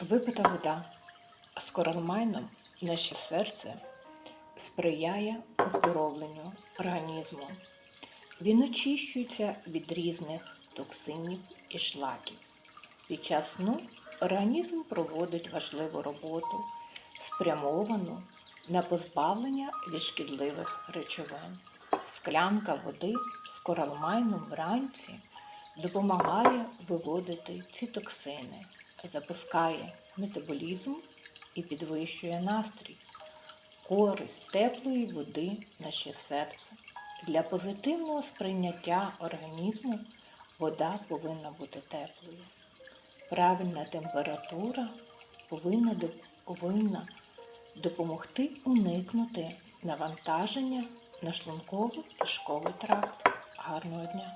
Випита вода з коралмайном наше серце сприяє оздоровленню організму. Він очищується від різних токсинів і шлаків. Під час сну організм проводить важливу роботу, спрямовану на позбавлення від шкідливих речовин. Склянка води з коралмайном вранці допомагає виводити ці токсини, запускає метаболізм і підвищує настрій. Користь теплої води наше серце. Для позитивного сприйняття організму вода повинна бути теплою. Правильна температура повинна, повинна допомогти уникнути навантаження на шлунково кишковий тракт. Гарного дня!